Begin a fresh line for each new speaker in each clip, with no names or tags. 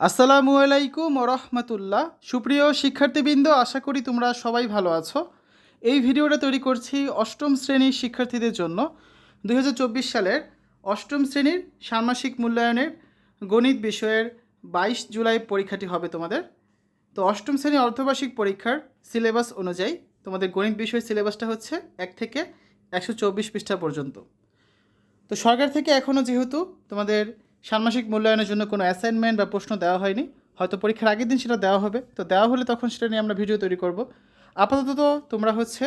আসসালামু আলাইকুম রহমতুল্লাহ। সুপ্রিয় শিক্ষার্থীবৃন্দ, আশা করি তোমরা সবাই ভালো আছো। এই ভিডিওটা তৈরি করছি অষ্টম শ্রেণির শিক্ষার্থীদের জন্য। দু হাজার চব্বিশ সালের অষ্টম শ্রেণির ষান্মাসিক মূল্যায়নের গণিত বিষয়ের বাইশ জুলাই পরীক্ষাটি হবে তোমাদের। তো অষ্টম শ্রেণি অর্ধবার্ষিক পরীক্ষার সিলেবাস অনুযায়ী তোমাদের গণিত বিষয়ের সিলেবাসটা হচ্ছে এক থেকে একশো চব্বিশ পৃষ্ঠা পর্যন্ত। তো সরকার থেকে এখনও যেহেতু তোমাদের ষান্মাসিক মূল্যায়নের জন্য কোনো অ্যাসাইনমেন্ট বা প্রশ্ন দেওয়া হয়নি। হয়তো পরীক্ষার আগের দিন সেটা দেওয়া হবে। তো দেওয়া হলে তখন সেটা নিয়ে আমরা ভিডিও তৈরি করব। আপাতত তোমরা হচ্ছে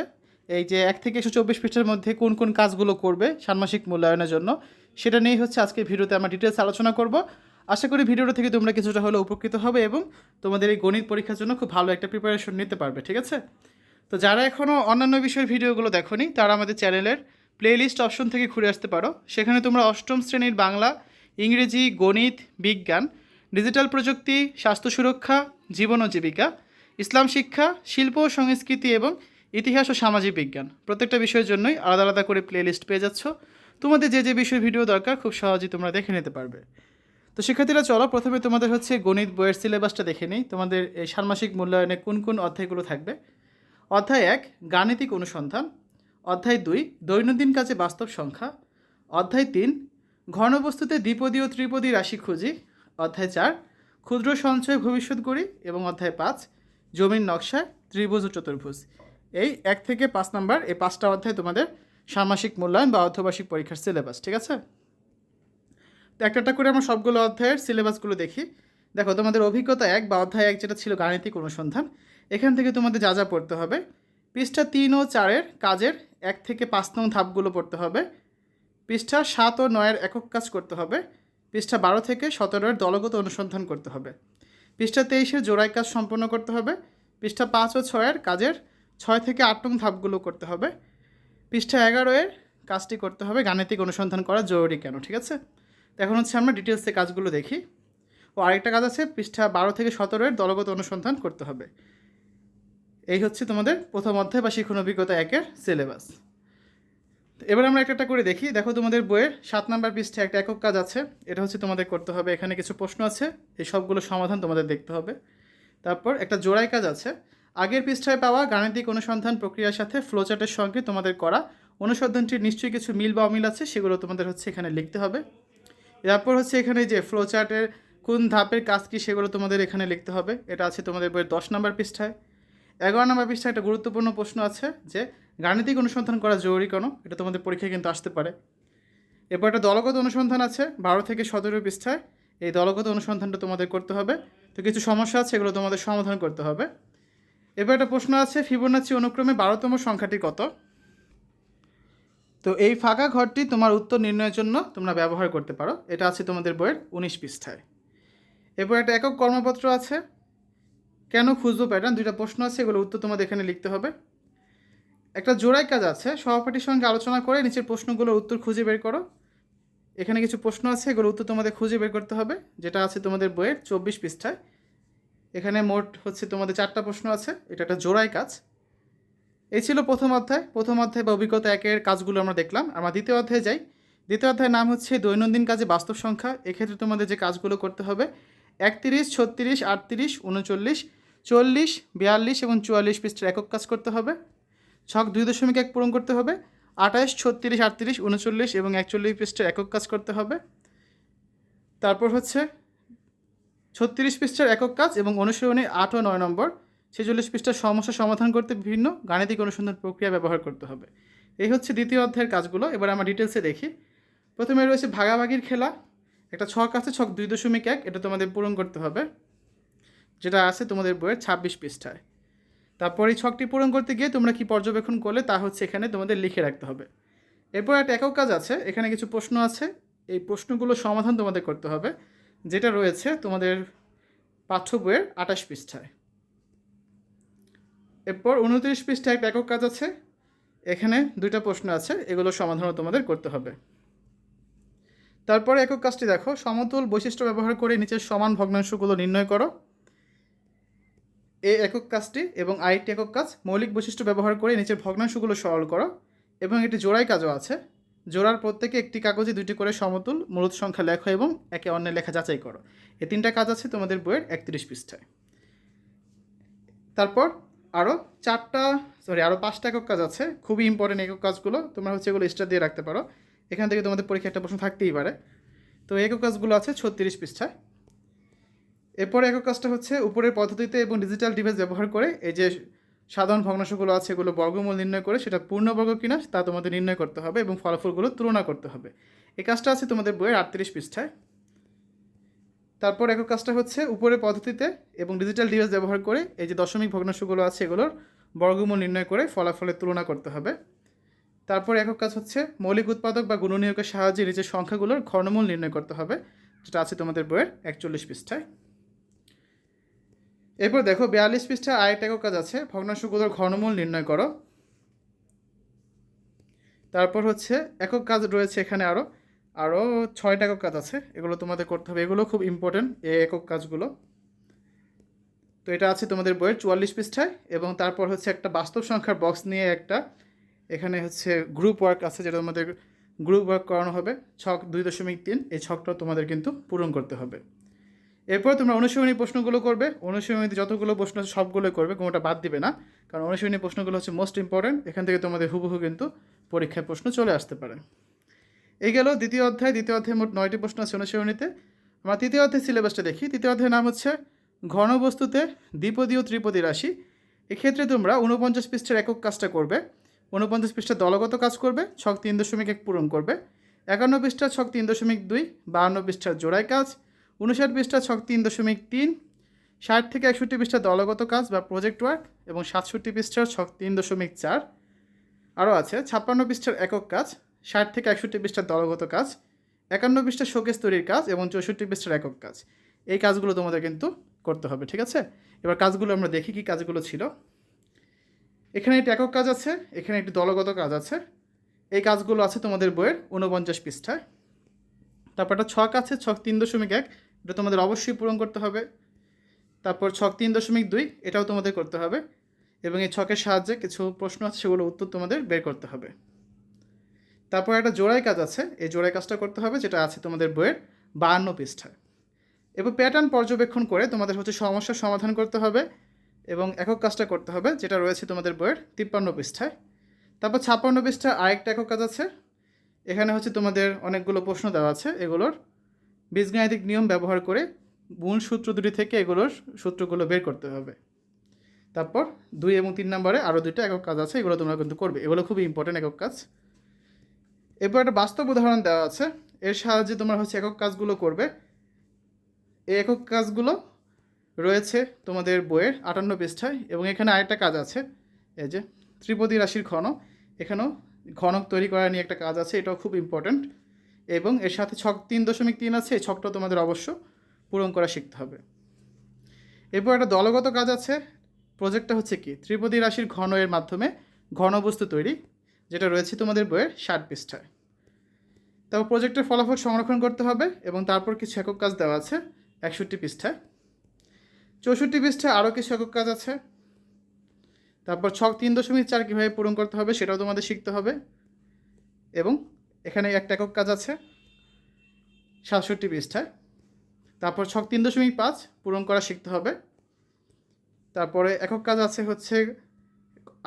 এই যে এক থেকে একশো চব্বিশ পৃষ্ঠার মধ্যে কোন কোন কাজগুলো করবে ষান্মাসিক মূল্যায়নের জন্য, সেটা নিয়েই হচ্ছে আজকে ভিডিওতে আমরা ডিটেলস আলোচনা করব। আশা করি ভিডিওটা থেকে তোমরা কিছুটা হলে উপকৃত হবে এবং তোমাদের এই গণিত পরীক্ষার জন্য খুব ভালো একটা প্রিপারেশন নিতে পারবে, ঠিক আছে? তো যারা এখনও অন্যান্য বিষয়ের ভিডিওগুলো দেখোনি, তারা আমাদের চ্যানেলের প্লেলিস্ট অপশন থেকে ঘুরে আসতে পারো। সেখানে তোমরা অষ্টম শ্রেণির বাংলা ইংরেজি, গণিত, বিজ্ঞান, ডিজিটাল প্রযুক্তি, স্বাস্থ্য সুরক্ষা, জীবন ও জীবিকা, ইসলাম শিক্ষা, শিল্প ও সংস্কৃতি এবং ইতিহাস ও সামাজিক বিজ্ঞান। প্রত্যেকটা বিষয়ের জন্যই আলাদা আলাদা করে প্লেলিস্ট পেয়ে যাচ্ছ। তোমাদের যে যে বিষয় ভিডিও দরকার, খুব সহজেই তোমরা দেখে নিতে পারবে। তো শিক্ষার্থীরা, চলো প্রথমে তোমাদের হচ্ছে গণিত বইয়ের সিলেবাসটা দেখে নিই। তোমাদের এই ষান্মাসিক মূল্যায়নে কোন কোন অধ্যায়গুলো থাকবে? অধ্যায় এক, গাণিতিক অনুসন্ধান। অধ্যায় দুই, দৈনন্দিন কাজে বাস্তব সংখ্যা। অধ্যায় তিন ঘনবস্তুতে দ্বিপদী ও ত্রিপদী রাশি খুঁজি, অধ্যায় চার, ক্ষুদ্র সঞ্চয় ভবিষ্যৎ গড়ি এবং অধ্যায় পাঁচ, জমির নকশায় ত্রিভুজ ও চতুর্ভুজ। এই এক থেকে পাঁচ নাম্বার, এই পাঁচটা অধ্যায় তোমাদের ষান্মাসিক মূল্যায়ন বা অর্ধবার্ষিক পরীক্ষার সিলেবাস ঠিক আছে? তো একটা একটা করে আমরা সবগুলো অধ্যায়ের সিলেবাসগুলো দেখি। দেখো, তোমাদের অভিজ্ঞতা এক বা অধ্যায় এক যেটা ছিল গাণিতিক অনুসন্ধান, এখান থেকে তোমাদের যা যা পড়তে হবে। পৃষ্ঠা তিন ও চারের কাজের এক থেকে পাঁচ নং ধাপগুলো পড়তে হবে। পৃষ্ঠা সাত ও নয়ের একক কাজ করতে হবে। পৃষ্ঠা বারো থেকে সতেরোর দলগত অনুসন্ধান করতে হবে। পৃষ্ঠা তেইশের জোড়াই কাজ সম্পন্ন করতে হবে। পৃষ্ঠা পাঁচ ও ছয়ের কাজের ছয় থেকে আট নং ধাপগুলো করতে হবে। পৃষ্ঠা এগারো এর কাজটি করতে হবে গাণিতিক অনুসন্ধান করা জরুরি কেন, ঠিক আছে? এখন হচ্ছে আমরা ডিটেলসে কাজগুলো দেখি। ও আরেকটা কাজ আছে, পৃষ্ঠা বারো থেকে সতেরোর দলগত অনুসন্ধান করতে হবে। এই হচ্ছে তোমাদের প্রথম অধ্যায় বা শিক্ষণ অভিজ্ঞতা একের সিলেবাস এবার আমরা একটা একটা করে দেখি। দেখো তোমাদের বইয়ের সাত নাম্বার পৃষ্ঠে একটা একক কাজ আছে। এটা হচ্ছে তোমাদের করতে হবে। এখানে কিছু প্রশ্ন আছে। এই সবগুলো সমাধান তোমাদের দেখতে হবে। তারপর একটা জোড়াই কাজ আছে। আগের পৃষ্ঠায় পাওয়া গাণিতিক অনুসন্ধান প্রক্রিয়ার সাথে ফ্লোচার্টের সঙ্গে তোমাদের করা অনুসন্ধানটির নিশ্চয়ই কিছু মিল বা অমিল আছে, সেগুলো তোমাদের হচ্ছে এখানে লিখতে হবে। তারপর হচ্ছে এখানে যে ফ্লোচার্টের কোন ধাপের কাজ কী, সেগুলো তোমাদের এখানে লিখতে হবে। এটা আছে তোমাদের বইয়ের দশ নম্বর পৃষ্ঠায়। এগারো নম্বর পৃষ্ঠায় একটা গুরুত্বপূর্ণ প্রশ্ন আছে যে গাণিতিক অনুসন্ধান করা জরুরি কেন? এটা তোমাদের পরীক্ষায় কিন্তু আসতে পারে। এরপর একটা দলগত অনুসন্ধান আছে, বারো থেকে সতেরো পৃষ্ঠায়। এই দলগত অনুসন্ধানটা তোমাদের করতে হবে। তো কিছু সমস্যা আছে, এগুলো তোমাদের সমাধান করতে হবে। এবার একটা প্রশ্ন আছে ফিবোনাচি অনুক্রমে বারোতম সংখ্যাটি কত? তো এই ফাঁকা ঘরটি তোমার উত্তর নির্ণয়ের জন্য তোমরা ব্যবহার করতে পারো। এটা আছে তোমাদের বইয়ের উনিশ পৃষ্ঠায়। এরপর একটা একক কর্মপত্র আছে। কেন খুঁজবো প্যাটার্ন দুইটা প্রশ্ন আছে এগুলো উত্তর তোমাদের এখানে লিখতে হবে। একটা জোড়াই কাজ আছে। সহপাঠীর সঙ্গে আলোচনা করে নিচের প্রশ্নগুলোর উত্তর খুঁজে বের করো। এখানে কিছু প্রশ্ন আছে এগুলোর উত্তর তোমাদের খুঁজে বের করতে হবে। যেটা আছে তোমাদের বইয়ের চব্বিশ পৃষ্ঠায়। এখানে মোট হচ্ছে তোমাদের চারটা প্রশ্ন আছে, এটা একটা জোড়াই কাজ। এই ছিল প্রথম অধ্যায়। প্রথম অধ্যায় বা অভিজ্ঞতা একের কাজগুলো আমরা দেখলাম। আমরা দ্বিতীয় অধ্যায়ে যাই। দ্বিতীয় অধ্যায়ের নাম হচ্ছে দৈনন্দিন কাজে বাস্তব সংখ্যা। এক্ষেত্রে তোমাদের যে কাজগুলো করতে হবে, একত্রিশ, ছত্রিশ, আটত্রিশ, উনচল্লিশ, চল্লিশ, বিয়াল্লিশ এবং চুয়াল্লিশ পৃষ্ঠের একক কাজ করতে হবে। ছক দুই দশমিক এক পূরণ করতে হবে। আঠাশ, ছত্রিশ, আটত্রিশ, উনচল্লিশ এবং একচল্লিশ পৃষ্ঠের একক কাজ করতে হবে। তারপর হচ্ছে ছত্রিশ পৃষ্ঠার একক কাজ এবং অনুশীলনী আট ও নয় নম্বর ছেচল্লিশ পৃষ্ঠার সমস্যা সমাধান করতে বিভিন্ন গাণিতিক অনুসন্ধান প্রক্রিয়া ব্যবহার করতে হবে। এই হচ্ছে দ্বিতীয় অধ্যায়ের কাজগুলো। এবার আমরা ডিটেলসে দেখি। প্রথমে রয়েছে ভাগাভাগির খেলা। একটা ছক আছে, ছক দুই দশমিক এক। এটা তোমাদের পূরণ করতে হবে। যেটা আছে তোমাদের বইয়ের ছাব্বিশ পৃষ্ঠায়। তারপর এই ছকটি পূরণ করতে গিয়ে তোমরা কি পর্যবেক্ষণ করলে তা হচ্ছে এখানে তোমাদের লিখে রাখতে হবে। এরপর একটা একক কাজ আছে, এখানে কিছু প্রশ্ন আছে। এই প্রশ্নগুলো সমাধান তোমাদের করতে হবে, যেটা রয়েছে তোমাদের পাঠ্য বইয়ের আঠাশ পৃষ্ঠায়। এরপর উনত্রিশ পৃষ্ঠায় একটা একক কাজ আছে, এখানে দুইটা প্রশ্ন আছে এগুলো সমাধানও তোমাদের করতে হবে। তারপরে একক কাজটি দেখো, সমতুল বৈশিষ্ট্য ব্যবহার করে নিচের সমান ভগ্নাংশগুলো নির্ণয় করো। এই একক কাজটি এবং আরেকটি একক কাজ মৌলিক বৈশিষ্ট্য ব্যবহার করে নিচের ভগ্নাংশগুলো সরল করো এবং একটি জোড়াই কাজও আছে। জোড়ার প্রত্যেকে একটি কাগজে দুইটি করে সমতুল, মূলত সংখ্যা লেখো এবং একে অন্যের লেখা যাচাই করো। এ তিনটা কাজ আছে তোমাদের বইয়ের একত্রিশ পৃষ্ঠায়। তারপর আরও চারটা সরি আরও পাঁচটা একক কাজ আছে। খুবই ইম্পর্টেন্ট একক কাজগুলো। তোমরা হচ্ছে এগুলো স্টার দিয়ে রাখতে পারো। এখান থেকে তোমাদের পরীক্ষা একটা প্রশ্ন থাকতেই পারে। তো একক কাজগুলো আছে ছত্রিশ পৃষ্ঠায়। এরপরে একক কাজটা হচ্ছে উপরের পদ্ধতিতে এবং ডিজিটাল ডিভাইস ব্যবহার করে এই যে সাধারণ ভগ্নাংশগুলো আছে, এগুলো বর্গমূল নির্ণয় করে সেটা পূর্ণবর্গ কিনা তা তোমাদের নির্ণয় করতে হবে এবং ফলাফলগুলো তুলনা করতে হবে। এই কাজটা আছে তোমাদের বইয়ের আটত্রিশ পৃষ্ঠায়। তারপর একক কাজটা হচ্ছে উপরের পদ্ধতিতে এবং ডিজিটাল ডিভাইস ব্যবহার করে এই যে দশমিক ভগ্নাংশগুলো আছে, এগুলোর বর্গমূল নির্ণয় করে ফলাফলের তুলনা করতে হবে। তারপর একক কাজ হচ্ছে মৌলিক উৎপাদক বা গুণনীয়কের সাহায্যে নিচের সংখ্যাগুলোর ঘনমূল নির্ণয় করতে হবে, যেটা আছে তোমাদের বইয়ের একচল্লিশ পৃষ্ঠায়। এরপর দেখো, বিয়াল্লিশ পৃষ্ঠা আরেকটা কাজ আছে। ভগ্নাংশগুলোর ঘনমূল নির্ণয় করো। তারপর হচ্ছে একক কাজ রয়েছে এখানে আরও আরও ছয়টা একক কাজ আছে। এগুলো তোমাদের করতে হবে। এগুলো খুব ইম্পর্টেন্ট এই একক কাজগুলো। তো এটা আছে তোমাদের বইয়ের চুয়াল্লিশ পৃষ্ঠায় এবং তারপর হচ্ছে একটা বাস্তব সংখ্যার বক্স নিয়ে একটা এখানে হচ্ছে গ্রুপ ওয়ার্ক আছে যেটা তোমাদের গ্রুপ ওয়ার্ক করানো হবে। ছক দুই দশমিক তিন, এই ছকটা তোমাদের কিন্তু পূরণ করতে হবে। এরপর তোমরা অনুশীলনী প্রশ্নগুলো করবে। অনুশীলনীতে যতগুলো প্রশ্ন আছে সবগুলোই করবে, কোনোটা বাদ দিবে না। কারণ অনুশীলনী প্রশ্নগুলো হচ্ছে মোস্ট ইম্পর্ট্যান্ট এখান থেকে তোমাদের হুবহু কিন্তু পরীক্ষায় প্রশ্ন চলে আসতে পারে। এই গেল দ্বিতীয় অধ্যায়। দ্বিতীয় অধ্যায়ে মোট নয়টি প্রশ্ন আছে অনুশীলনীতে। আমরা তৃতীয় অধ্যায় সিলেবাসটা দেখি। তৃতীয় অধ্যায়ের নাম হচ্ছে ঘনবস্তুতে দ্বিপদী ও ত্রিপদী রাশি। এক্ষেত্রে তোমরা উনপঞ্চাশ পৃষ্ঠের একক কাজটা করবে। উনপঞ্চাশ পৃষ্ঠা দলগত কাজ করবে, ছক তিন দশমিক এক পূরণ করবে। একান্ন পৃষ্ঠা ছক তিন দশমিক দুই, বাহান্ন পৃষ্ঠার জোড়ায় কাজ। উনষাট পৃষ্ঠা ছক তিন দশমিক তিন, ষাট থেকে একষট্টি পৃষ্ঠা দলগত কাজ বা প্রজেক্ট ওয়ার্ক এবং সাতষট্টি পৃষ্ঠার ছক তিন দশমিক চার। আরও আছে, ছাপ্পান্ন পৃষ্ঠার একক কাজ, ষাট থেকে একষট্টি পৃষ্ঠার দলগত কাজ, একান্ন পৃষ্ঠা শোকেস তৈরির কাজ এবং চৌষট্টি পৃষ্ঠার একক কাজ। এই কাজগুলো তোমাদের কিন্তু করতে হবে, ঠিক আছে? এবার কাজগুলো আমরা দেখি কি কাজগুলো ছিল। এখানে একটি একক কাজ আছে, এখানে একটি দলগত কাজ আছে। এই কাজগুলো আছে তোমাদের বইয়ের ঊনপঞ্চাশ পৃষ্ঠায়। তারপর একটা ছক আছে, ছক তিন দশমিক এক এটা তোমাদের অবশ্যই পূরণ করতে হবে। তারপর ছক তিন দশমিক দুই, এটাও তোমাদের করতে হবে। এবং এই ছকের সাহায্যে কিছু প্রশ্ন আছে সেগুলো উত্তর তোমাদের বের করতে হবে। তারপর একটা জোড়াই কাজ আছে, এই জোড়াই কাজটা করতে হবে, যেটা আছে তোমাদের বইয়ের বাহান্ন পৃষ্ঠায়। এবার প্যাটার্ন পর্যবেক্ষণ করে তোমাদের হচ্ছে সমস্যার সমাধান করতে হবে এবং একক কাজটা করতে হবে, যেটা রয়েছে তোমাদের বইয়ের তিপ্পান্ন পৃষ্ঠায়। তারপর ছাপ্পান্ন পৃষ্ঠায় আরেকটা একক কাজ আছে, এখানে হচ্ছে তোমাদের অনেকগুলো প্রশ্ন দেওয়া আছে, এগুলোর বীজগাণিতিক নিয়ম ব্যবহার করে মূল সূত্র দুটি থেকে এগুলোর সূত্রগুলো বের করতে হবে। তারপর দুই এবং তিন নম্বরে আরও দুইটা একক কাজ আছে, এগুলো তোমরা কিন্তু করবে। এগুলো খুবই ইম্পর্টেন্ট একক কাজ। এরপর একটা বাস্তব উদাহরণ দেওয়া আছে। এর সাহায্যে তোমরা হচ্ছে একক কাজগুলো করবে। এই একক কাজগুলো রয়েছে তোমাদের বইয়ের আটান্ন পৃষ্ঠায় এবং এখানে আরেকটা কাজ আছে। এই যে ত্রিপদী রাশির ঘন এখানেও ঘনক তৈরি করা নিয়ে একটা কাজ আছে, এটাও খুব ইম্পর্ট্যান্ট এবং এর সাথে ছক তিন দশমিক তিন আছে, এই ছকটা তোমাদের অবশ্য পূরণ করা শিখতে হবে। এরপর একটা দলগত কাজ আছে প্রজেক্টটা হচ্ছে কি? ত্রিপদী রাশির ঘন এর মাধ্যমে ঘনবস্তু তৈরি, যেটা রয়েছে তোমাদের বইয়ের ষাট পৃষ্ঠায়। তারপর প্রজেক্টের ফলাফল সংরক্ষণ করতে হবে এবং তারপর কিছু একক কাজ দেওয়া আছে, একষট্টি পৃষ্ঠায়। চৌষট্টি পৃষ্ঠায় আরও কিছু একক কাজ আছে। তারপর ছক তিন দশমিক চার কীভাবে পূরণ করতে হবে সেটাও তোমাদের শিখতে হবে। এবং এখানে একটা একক কাজ আছে, সাতষট্টি পৃষ্ঠায়। তারপর ছক তিন দশমিক পাঁচ পূরণ করা শিখতে হবে। তারপরে একক কাজ আছে হচ্ছে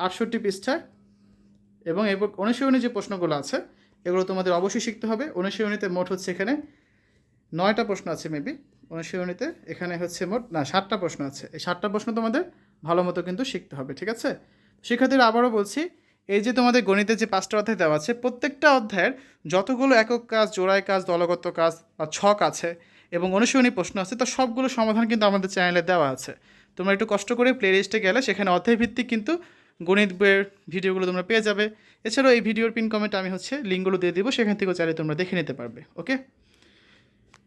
আটষট্টি পৃষ্ঠায় এবং এরপর অনুশীলনী যে প্রশ্নগুলো আছে, এগুলো তোমাদের অবশ্যই শিখতে হবে। অনুশীলনীতে মোট হচ্ছে এখানে নয়টা প্রশ্ন আছে মেবি অনুশীলনীতে এখানে হচ্ছে মোট, না, সাতটা প্রশ্ন আছে। এই সাতটা প্রশ্ন তোমাদের ভালো মতো কিন্তু শিখতে হবে, ঠিক আছে? শিক্ষার্থীরা আবারও বলছি এই যে তোমাদের গণিতের যে পাঁচটা অধ্যায় দেওয়া আছে, প্রত্যেকটা অধ্যায়ের যতগুলো একক কাজ, জোড়াই কাজ, দলগত কাজ বা ছক আছে এবং অনুশীলনী প্রশ্ন আছে তো সবগুলো সমাধান কিন্তু আমাদের চ্যানেলে দেওয়া আছে। তোমরা একটু কষ্ট করে প্লে লিস্টে গেলে সেখানে অধ্যায় ভিত্তিক কিন্তু গণিত বইয়ের ভিডিওগুলো তোমরা পেয়ে যাবে। এছাড়াও এই ভিডিওর পিন কমেন্ট আমি হচ্ছে লিঙ্কগুলো দিয়ে দিব, সেখান থেকেও চাইলে তোমরা দেখে নিতে পারবে ওকে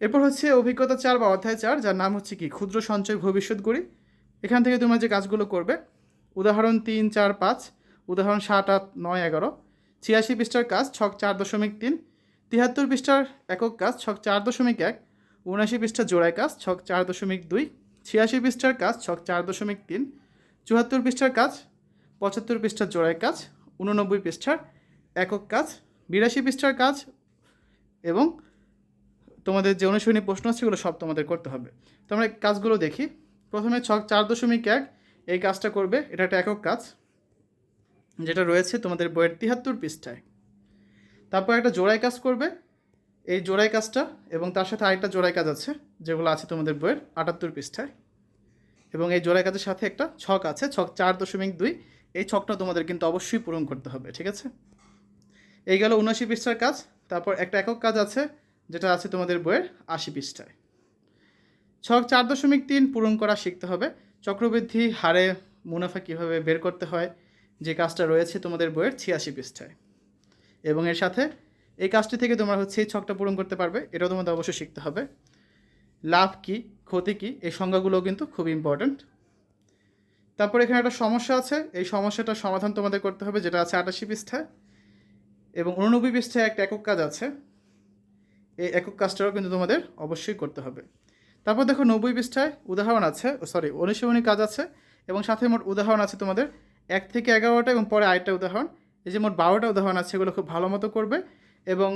এরপর হচ্ছে অভিজ্ঞতা চার বা অধ্যায় চার, যার নাম হচ্ছে কি? ক্ষুদ্র সঞ্চয় ভবিষ্যৎ গড়ি। এখান থেকে তোমরা যে কাজগুলো করবে, উদাহরণ তিন, চার, পাঁচ উদাহরণ সাত, আট, নয়, এগারো। ছিয়াশি পৃষ্ঠার কাজ, ছক চার দশমিক তিন। তিয়াত্তর পৃষ্ঠার একক কাজ, ছক চার দশমিক এক। উনআশি পৃষ্ঠার জোড়ায় কাজ, ছক চার দশমিক দুই। ছিয়াশি পৃষ্ঠার কাজ, ছক চার দশমিক তিন। চুয়াত্তর পৃষ্ঠার কাজ, পঁচাত্তর পৃষ্ঠার জোড়ায় কাজ, উননব্বই পৃষ্ঠার একক কাজ, বিরাশি পৃষ্ঠার কাজ এবং তোমাদের যে অনুশীলনী প্রশ্ন আছে সেগুলো সব তোমাদের করতে হবে। তো আমরা কাজগুলো দেখি। প্রথমে ছক চার দশমিক এক, এই কাজটা করবে, এটা একটা একক কাজ। যেটা রয়েছে তোমাদের বইয়ের তিহাত্তর পৃষ্ঠায়। তারপর একটা জোড়াই কাজ করবে। এই জোড়াই কাজটা এবং তার সাথে আরেকটা জোড়াই কাজ আছে, যেগুলো আছে তোমাদের বইয়ের আটাত্তর পৃষ্ঠায়। এবং এই জোড়াই কাজের সাথে একটা ছক আছে, ছক চার দশমিক দুই। এই ছকটা তোমাদের কিন্তু অবশ্যই পূরণ করতে হবে, ঠিক আছে? এই গেল উনআশি পৃষ্ঠার কাজ। তারপর একটা একক কাজ আছে, যেটা আছে তোমাদের বইয়ের আশি পৃষ্ঠায়। ছক চার দশমিক তিন পূরণ করা শিখতে হবে। চক্রবৃদ্ধি হারে মুনাফা কীভাবে বের করতে হয় যে কাজটা রয়েছে তোমাদের বইয়ের ছিয়াশি পৃষ্ঠায়। এবং এর সাথে এই কাজটি থেকে তোমরা হচ্ছে এই ছকটা পূরণ করতে পারবে, এটাও তোমাদের অবশ্যই শিখতে হবে। লাভ কি, ক্ষতি কি, এই সংজ্ঞাগুলোও কিন্তু খুব ইম্পর্ট্যান্ট তারপর এখানে একটা সমস্যা আছে, এই সমস্যাটার সমাধান তোমাদের করতে হবে, যেটা আছে আটাশি পৃষ্ঠায়। এবং উননব্বই পৃষ্ঠায় একটা একক কাজ আছে, এই একক কাজটাও কিন্তু তোমাদের অবশ্যই করতে হবে। তারপর দেখো নব্বই পৃষ্ঠায় উদাহরণ আছে সরি অনুশীলনী কাজ আছে, এবং সাথে মোট উদাহরণ আছে তোমাদের এক থেকে এগারোটা এবং পরে আরেকটা উদাহরণ। এই যে মোট বারোটা উদাহরণ আছে, এগুলো খুব ভালো মতো করবে এবং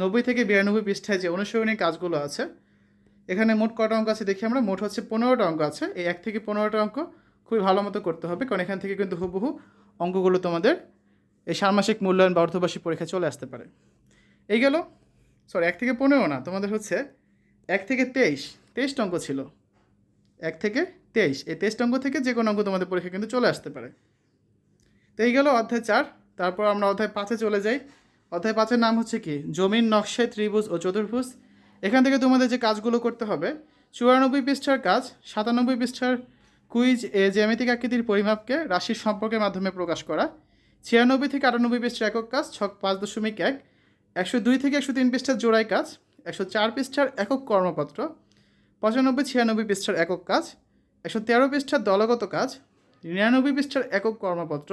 নব্বই থেকে বিরানব্বই পৃষ্ঠায় যে অনুশীলনী কাজগুলো আছে, এখানে মোট কটা অঙ্ক আছে দেখি আমরা? মোট হচ্ছে পনেরোটা অঙ্ক আছে। এই এক থেকে পনেরোটা অঙ্ক খুবই ভালো মতো করতে হবে, কারণ এখান থেকে কিন্তু হুবহু অঙ্কগুলো তোমাদের এই ষান্মাসিক মূল্যায়ন বা অর্থবার্ষিক পরীক্ষা চলে আসতে পারে। এই গেল সরি এক থেকে পনেরো না, তোমাদের হচ্ছে এক থেকে তেইশ, তেইশটা অঙ্ক ছিল। এক থেকে তেইশ, এই তেইশটা অঙ্ক থেকে যে কোনো অঙ্ক তোমাদের পরীক্ষা কিন্তু চলে আসতে পারে। তো এই গেল অধ্যায় চার। তারপর আমরা অধ্যায় পাঁচে চলে যাই। অধ্যায় পাঁচের নাম হচ্ছে কি? জমির নকশায় ত্রিভুজ ও চতুর্ভুজ। এখান থেকে তোমাদের যে কাজগুলো করতে হবে, চুরানব্বই পৃষ্ঠার কাজ, সাতানব্বই পৃষ্ঠার কুইজ এ জ্যামিতিক আকৃতির পরিমাপকে রাশির সম্পর্কের মাধ্যমে প্রকাশ করা। ছিয়ানব্বই থেকে আটানব্বই পৃষ্ঠার একক কাজ, ছক পাঁচ দশমিক এক। একশো দুই থেকে একশো তিন পৃষ্ঠার জোড়াই কাজ, একশো চার পৃষ্ঠার একক কর্মপত্র। পঁচানব্বই, ছিয়ানব্বই পৃষ্ঠার একক কাজ, একশো তেরো পৃষ্ঠার দলগত কাজ, নিরানব্বই পৃষ্ঠার একক কর্মপত্র।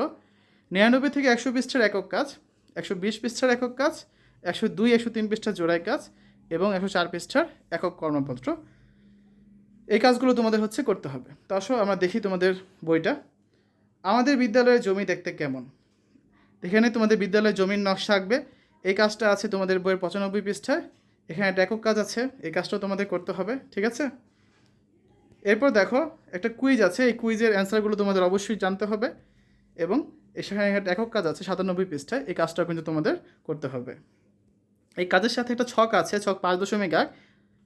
নিরানব্বই থেকে একশো পৃষ্ঠার একক কাজ, একশো বিশ পৃষ্ঠার একক কাজ, একশো দুই, একশো তিন পৃষ্ঠার জোড়াই কাজ এবং একশো চার পৃষ্ঠার একক কর্মপত্র। এই কাজগুলো তোমাদের হচ্ছে করতে হবে। তো আসো, আমরা দেখি তোমাদের বইটা। আমাদের বিদ্যালয়ের জমি দেখতে কেমন? এখানে তোমাদের বিদ্যালয়ের জমির নকশা আঁকবে এই কাজটা আছে তোমাদের বইয়ের পঁচানব্বই পৃষ্ঠায়। এখানে একটা একক কাজ আছে। এই কাজটাও তোমাদের করতে হবে, ঠিক আছে? এরপর দেখো, একটা কুইজ আছে। এই কুইজের অ্যান্সারগুলো তোমাদের অবশ্যই জানতে হবে এবং সেখানে একটা একক কাজ আছে, সাতানব্বই পৃষ্ঠায়। এই কাজটাও কিন্তু তোমাদের করতে হবে। এই কাজের সাথে একটা ছক আছে, ছক পাঁচ দশমিক এক।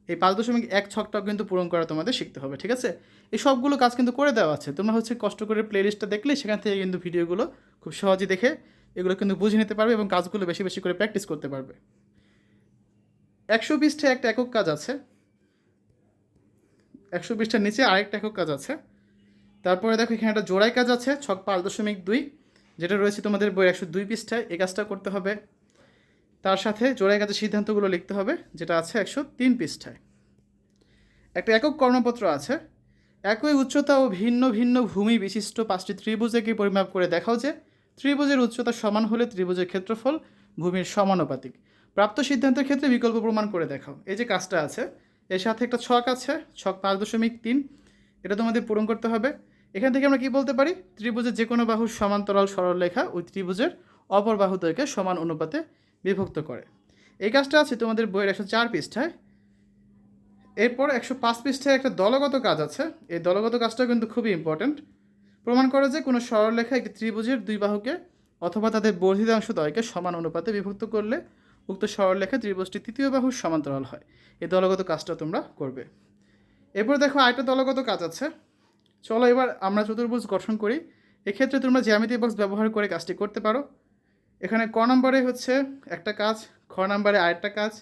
এই পাঁচ দশমিক এক ছকটাও কিন্তু পূরণ করা তোমাদের শিখতে হবে, ঠিক আছে? এই সবগুলো কাজ কিন্তু করে দেওয়া আছে। তোমরা হচ্ছে কষ্ট করে প্লেলিস্টটা দেখলে সেখান থেকে কিন্তু ভিডিওগুলো খুব সহজে দেখে এগুলো কিন্তু বুঝে নিতে পারবে এবং কাজগুলো বেশি বেশি করে প্র্যাকটিস করতে পারবে। একশো পৃষ্ঠে একটা একক কাজ আছে। একশো পৃষ্ঠার নিচে আরেকটা একক কাজ আছে। তারপরে দেখো এখানে একটা জোড়াই কাজ আছে, ছক পাঁচ দশমিক দুই। যেটা রয়েছে তোমাদের বই একশো দুই পৃষ্ঠায় এই কাজটা করতে হবে। তার সাথে জোড়াই কাজের সিদ্ধান্তগুলো লিখতে হবে, যেটা আছে একশো তিন পৃষ্ঠায়। একটা একক কর্মপত্র আছে। একই উচ্চতা ও ভিন্ন ভিন্ন ভূমি বিশিষ্ট পাঁচটি ত্রিভুজকে পরিমাপ করে দেখাও যে ত্রিভুজের উচ্চতা সমান হলে ত্রিভুজের ক্ষেত্রফল ভূমির সমানুপাতিক। প্রাপ্ত সিদ্ধান্তের ক্ষেত্রে বিকল্প প্রমাণ করে দেখাও। এই যে কাজটা আছে, এর সাথে একটা ছক আছে, ছক পাঁচ দশমিক তিন। এটা তোমাদের পূরণ করতে হবে। এখান থেকে আমরা কি বলতে পারি? ত্রিভুজের যে কোনো বাহুর সমান্তরাল সরলরেখা ওই ত্রিভুজের অপর বাহুদ্বয়কে সমান অনুপাতে বিভক্ত করে। এই কাজটা আছে তোমাদের বইয়ের একশো চার পৃষ্ঠায়। এরপর একশো পাঁচ পৃষ্ঠায় একটা দলগত কাজ আছে। এই দলগত কাজটাও কিন্তু খুবই ইম্পর্ট্যান্ট প্রমাণ করে যে কোনো সরলরেখা একটি ত্রিভুজের দুই বাহুকে অথবা তাদের বর্ধিতাংশ দ্বয়কে সমান অনুপাতে বিভক্ত করলে উক্ত সরলরেখা ত্রিভুজটি তৃতীয় বাহুর সমান্তরাল হয়। এই দলগত কাজটা তোমরা করবে। এরপর দেখো আরেকটা দলগত কাজ আছে। চলো এবার আমরা চতুর্ভুজ গঠন করি। এক্ষেত্রে তোমরা জ্যামিতি বক্স ব্যবহার করে কাজটি করতে পারো। এখানে ক নম্বরে হচ্ছে একটা কাজ, খ নম্বরে আরেকটা কাজ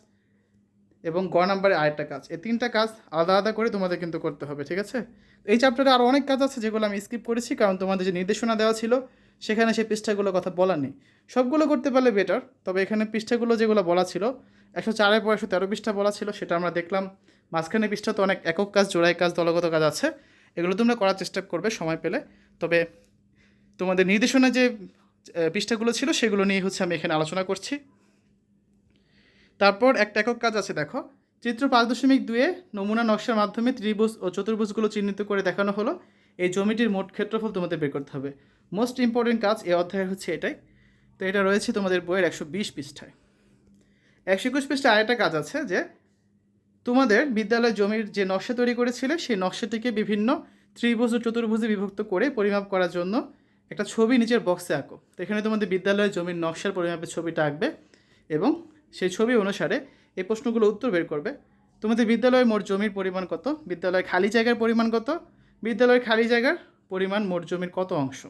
এবং গ নম্বরে আরেকটা কাজ। এই তিনটা কাজ আলাদা আলাদা করে তোমাদের কিন্তু করতে হবে, ঠিক আছে? এই চ্যাপ্টারে আরও অনেক কাজ আছে যেগুলো আমি স্কিপ করেছি কারণ তোমাদের যে নির্দেশনা দেওয়া ছিল, সেখানে সেই পৃষ্ঠাগুলোর কথা বলা নেই। সবগুলো করতে পারলে বেটার তবে এখানে পৃষ্ঠাগুলো যেগুলো বলা ছিল, একশো চারের পর একশো তেরো পৃষ্ঠা বলা ছিল, সেটা আমরা দেখলাম। মাঝখানে পৃষ্ঠা তো অনেক একক কাজ জোড়াই কাজ, দলগত কাজ আছে। এগুলো তোমরা করার চেষ্টা করবে, সময় পেলে। তবে তোমাদের নির্দেশনা যে পৃষ্ঠাগুলো ছিল সেগুলো নিয়ে হচ্ছে আমি এখানে আলোচনা করছি। তারপর একটা একক কাজ আছে, দেখো। চিত্র পাঁচ দশমিক দুয়ে নমুনা নকশার মাধ্যমে ত্রিভুজ ও চতুর্ভুজগুলো চিহ্নিত করে দেখানো হলো। এই জমিটির মোট ক্ষেত্রফল তোমাদের বের করতে হবে। মোস্ট ইম্পর্টেন্ট কাজ এই অধ্যায়ের হচ্ছে এটাই। তো এটা রয়েছে তোমাদের বইয়ের একশো বিশ পৃষ্ঠায়। একশো একুশ পৃষ্ঠায় আরেকটা কাজ আছে যে তোমাদের বিদ্যালয় জমির যে নকশা তৈরি করেছিলে, সেই নকশাটিকে বিভিন্ন ত্রিভুজ ও চতুর্ভুজে বিভক্ত করে পরিমাপ করার জন্য একটা ছবি নিচের বক্সে আঁকো। এখানে তোমাদের বিদ্যালয়ের জমির নকশার পরিমাপের ছবিটা আঁকবে এবং সেই ছবি অনুসারে এই প্রশ্নগুলো উত্তর বের করবে। তোমাদের বিদ্যালয়ে মোট জমির পরিমাণ কত? বিদ্যালয়ের খালি জায়গার পরিমাণ কত? বিদ্যালয়ের খালি জায়গার পরিমাণ মোট জমির কত অংশ?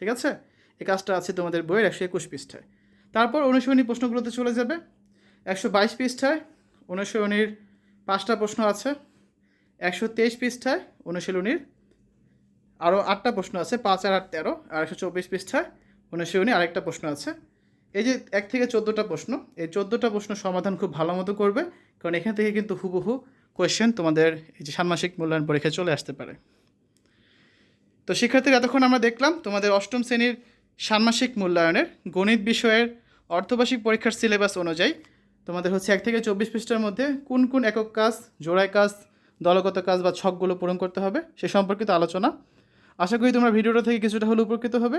ঠিক আছে? এই কাজটা আছে তোমাদের বইয়ের একশো একুশ পৃষ্ঠায়। তারপর অনুশীলনী প্রশ্নগুলোতে চলে যাবে। একশো বাইশ পৃষ্ঠায় অনুশীলনীর পাঁচটা প্রশ্ন আছে। একশো তেইশ পৃষ্ঠায় অনুশীলনীর আরও আটটা প্রশ্ন আছে, পাঁচ আর আট তেরো, আর একশো চব্বিশ পৃষ্ঠায় অনুশীলনী আরেকটা প্রশ্ন আছে। এই যে এক থেকে চোদ্দোটা প্রশ্ন, এই চোদ্দোটা প্রশ্ন সমাধান খুব ভালো মতো করবে, কারণ এখান থেকে কিন্তু হুবহু কোয়েশ্চেন তোমাদের এই যে ষান্মাসিক মূল্যায়ন পরীক্ষায় চলে আসতে পারে। তো শিক্ষার্থীরা, এতক্ষণ আমরা দেখলাম তোমাদের অষ্টম শ্রেণির ষান্মাসিক মূল্যায়নের গণিত বিষয়ের অর্ধবার্ষিক পরীক্ষার সিলেবাস অনুযায়ী তোমাদের হচ্ছে এক থেকে চব্বিশ পৃষ্ঠার মধ্যে কোন কোন একক কাজ, জোড়ায় কাজ, দলগত কাজ বা ছকগুলো পূরণ করতে হবে সে সম্পর্কিত আলোচনা। আশা করি তোমরা ভিডিওটা থেকে কিছুটা হলে উপকৃত হবে।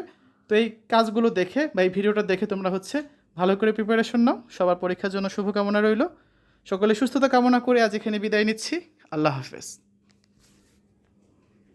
তো এই কাজগুলো দেখে বা এই ভিডিওটা দেখে তোমরা হচ্ছে ভালো করে প্রিপারেশন নাও। সবার পরীক্ষার জন্য শুভকামনা রইল। সকলে সুস্থতা কামনা করে আজ এখানে বিদায় নিচ্ছি। আল্লাহ হাফেজ।